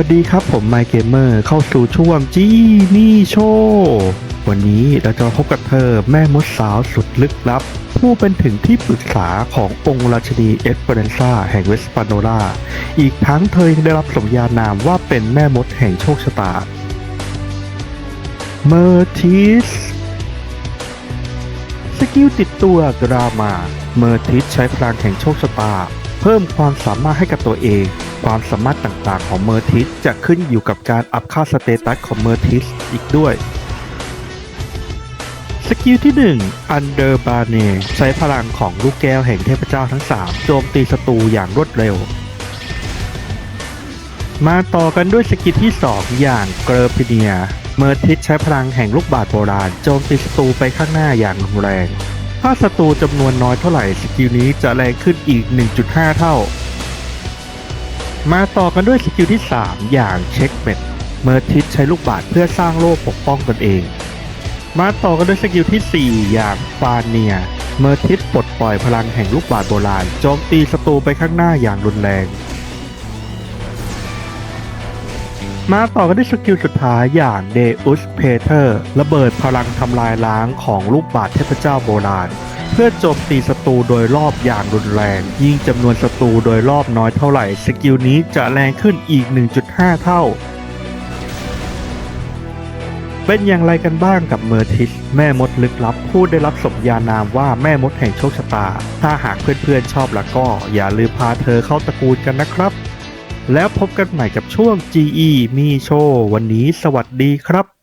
วัสดีครับผมไมเกมเมอร์เข้าสู่ช่วงจีนี่โชว์วันนี้เราจะพบกับเธอแม่มดสาวสุดลึกลับ ผู้เป็นถึงที่ปรึกษาขององค์ราชนีเอสเปเรนซาแห่งเวสปานโนลาอีกทั้งเธอยังได้รับสมญานามว่าเป็นแม่มดแห่งโชคชะตา เมอร์ทิส สกิลติดตัวดรามา เมอร์ทิสใช้พลังแห่งโชคชะตา เพิ่มความสามารถให้กับตัวเอง ความสามารถต่างๆของเมอร์ทิสจะขึ้นอยู่กับการอัพค่าสเตตัสของเมอร์ทิสอีกด้วย สกิลที่1 Under b a r n e ใช้พลังของลูกแก้วแห่งเทพเจ้าทั้ง 3 โจมตีศัตรูอย่างรวดเร็ว มาต่อกันด้วยสกิลที่ 2 อย่างเกรอพิเนีย เมอร์ทิสใช้พลังแห่งลูกบาศก์โบราณ โจมตีศัตรูไปข้างหน้าอย่างรุนแรง ถ้าศัตรูจำนวนน้อยเท่าไหร่สกิลนี้จะแรงขึ้นอีก 1.5 เท่า มาต่อกันด้วยสกิลที่ 3 อย่างเช็คเมดเมอร์ทิสใช้ลูกบาศเพื่อสร้างโล่ปกป้องตนเอง มาต่อกันด้วยสกิลที่ 4 อย่างฟาเนีย เมอร์ทิสปลดปล่อยพลังแห่งลูกบาศโบราณโจมตีศัตรูไปข้างหน้าอย่างรุนแรง มาต่อกันด้วยสกิลสุดท้ายอย่างเดอุสเพเทอร์ระเบิดพลังทำลายล้างของลูกบาศเทพเจ้าโบราณ เพื่อโจมตีศัตรูโดยรอบอย่างรุนแรง ยิ่งจำนวนศัตรูโดยรอบน้อยเท่าไหร่ สกิลนี้จะแรงขึ้นอีก 1.5 เท่า เป็นอย่างไรกันบ้างกับเมอร์ทิส แม่มดลึกลับ ผู้ได้รับสมญานามว่าแม่มดแห่งโชคชะตา ถ้าหากเพื่อนๆชอบแล้วก็ อย่าลืมพาเธอเข้าตระกูลกันนะครับ แล้วพบกันใหม่กับช่วง GE มีโชว์วันนี้สวัสดีครับ